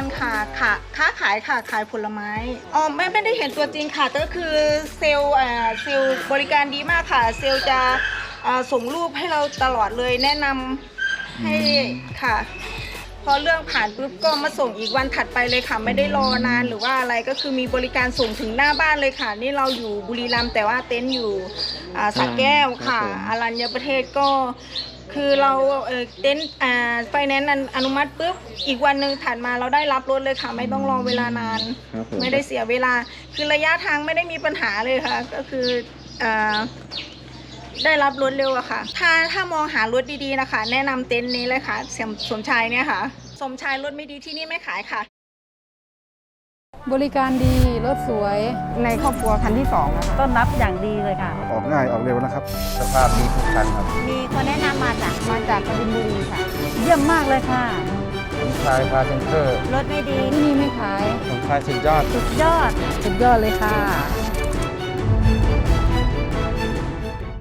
รค่ะค่ะค้าขายค่ะขายผลไม้อ๋อไม่ไม่ได้เห็นตัวจริงค่ะแต่ก็คือเซลล์อ่าเซลล์บริการดีมากค่ะ เซลล์จะอ่าส่งรูปให้เราตลอดเลยแนะนำให้ค่ะ พอเรื่องผ่านปุ๊บก็มาส่งอีกวันถัดไปเลยค่ะ ไม่ได้รอนานหรือว่าอะไรก็คือมีบริการส่งถึงหน้าบ้านเลยค่ะ นี่เราอยู่บุรีรัมย์แต่ว่าเต็นท์อยู่อ่าสระแก้วค่ะครับผมอรัญญประเทศก็ คือเราเอ่อเต็นท์อ่าไฟแนนซ์อนุมัติปุ๊บอีกวันหนึ่งถัดมาเราได้รับรถเลยค่ะ ไม่ต้องรอเวลานาน ครับผมไม่ได้เสียเวลา คือระยะทางไม่ได้มีปัญหาเลยค่ะ ก็คืออ่าได้รับรถเร็วอะค่ะ ถ้าถ้ามองหารถดีๆนะคะ แนะนำเต็นท์นี้เลยค่ะสมสมชายเนี่ยค่ะ สมชายรถไม่ดีที่นี่ไม่ขายค่ะ บริการดีรถสวย ในครอบครัวคันที่สองนะคะ ต้อนรับอย่างดีเลยค่ะ ออกง่ายออกเร็วนะครับ สภาพดีทุกคันครับ มีคนแนะนำ มาจากมาจากกบินบุรีค่ะ เยี่ยมมากเลยค่ะสมชายคาร์เซนเตอร์รถไม่ดีที่นี่ไม่ขายสมชายสุดยอด สุดยอด สุดยอดเลยค่ะ